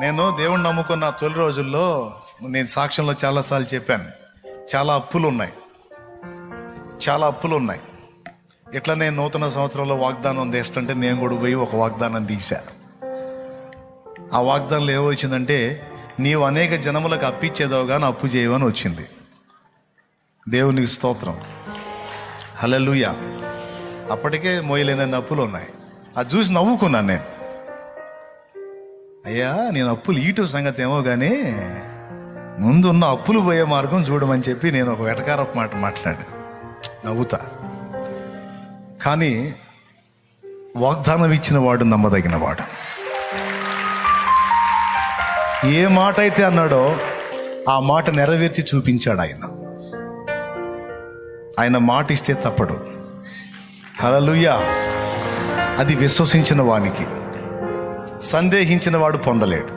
నేను దేవుణ్ణి నమ్ముకున్న తొలి రోజుల్లో నేను సాక్ష్యంలో చాలాసార్లు చెప్పాను. చాలా అప్పులు ఉన్నాయి చాలా అప్పులు ఉన్నాయి ఇట్లా నేను నూతన సంవత్సరంలో వాగ్దానం చేస్తుంటే నేను కూడా పోయి ఒక వాగ్దానం తీశా. ఆ వాగ్దానంలో ఏమొచ్చిందంటే నీవు అనేక జనములకు అప్పిచ్చేదావు కానీ అప్పు చేయవని వచ్చింది. దేవునికి స్తోత్రం. హలలుయ అప్పటికే మోయలేనన్ని అప్పులు ఉన్నాయి అది చూసి నవ్వుకున్నాను నేను. అయ్యా నేను అప్పులు ఈటు సంగతి ఏమో కానీ ముందున్న అప్పులు పోయే మార్గం చూడమని చెప్పి నేను ఒక వెటకారపు మాట మాట్లాడా. నవ్వుతా. కానీ వాగ్దానం ఇచ్చిన వాడు నమ్మదగిన వాడు. ఏ మాట అయితే అన్నాడో ఆ మాట నెరవేర్చి చూపించాడు ఆయన. ఆయన మాట ఇస్తే తప్పడు. హలలుయ్యా అది విశ్వసించిన వానికి. సందేహించిన వాడు పొందలేడు.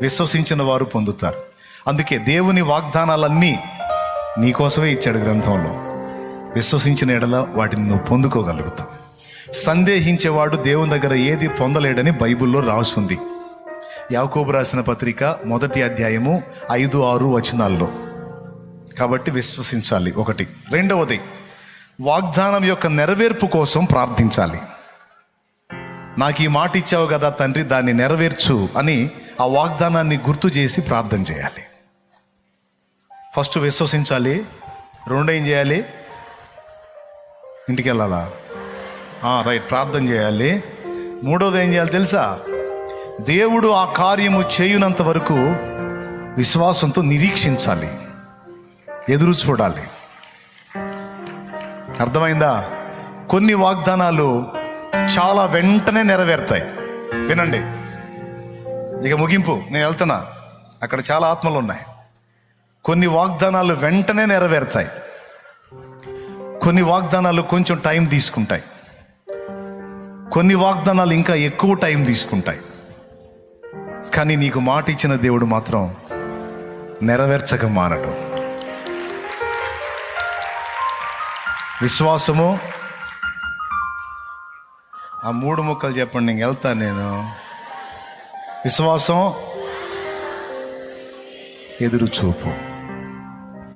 విశ్వసించిన వారు పొందుతారు. అందుకే దేవుని వాగ్దానాలన్నీ నీకోసమే ఇచ్చాడు గ్రంథంలో. విశ్వసించిన ఎడల వాటిని నువ్వు పొందుకోగలుగుతావు. సందేహించేవాడు దేవుని దగ్గర ఏది పొందలేడని బైబిల్లో రాసుంది. యాకోబు రాసిన పత్రిక మొదటి అధ్యాయము ఐదు ఆరు వచనాల్లో. కాబట్టి విశ్వసించాలి ఒకటి. రెండవది వాగ్దానం యొక్క నెరవేర్పు కోసం ప్రార్థించాలి. నాకు ఈ మాట ఇచ్చావు కదా తండ్రి దాన్ని నెరవేర్చు అని ఆ వాగ్దానాన్ని గుర్తు చేసి ప్రార్థన చేయాలి. ఫస్ట్ విశ్వసించాలి రెండు ఏం చేయాలి? ఇంటికి వెళ్ళాలా? రైట్ ప్రార్థన చేయాలి. మూడోది ఏం చేయాలి తెలుసా? దేవుడు ఆ కార్యము చేయునంత వరకు విశ్వాసంతో నిరీక్షించాలి ఎదురు చూడాలి. అర్థమైందా? కొన్ని వాగ్దానాలు చాలా వెంటనే నెరవేరుతాయి. వినండి. ఇక ముగింపు నేను వెళ్తున్నా. అక్కడ చాలా ఆత్మలు ఉన్నాయి. కొన్ని వాగ్దానాలు వెంటనే నెరవేరుతాయి. కొన్ని వాగ్దానాలు కొంచెం టైం తీసుకుంటాయి. కొన్ని వాగ్దానాలు ఇంకా ఎక్కువ టైం తీసుకుంటాయి. కానీ నీకు మాట ఇచ్చిన దేవుడు మాత్రం నెరవేర్చక మానడు. విశ్వాసము ఆ మూడు ముక్కలు చెప్పండి నేను వెళ్తాను నేను. విశ్వాసం ఎదురు చూపు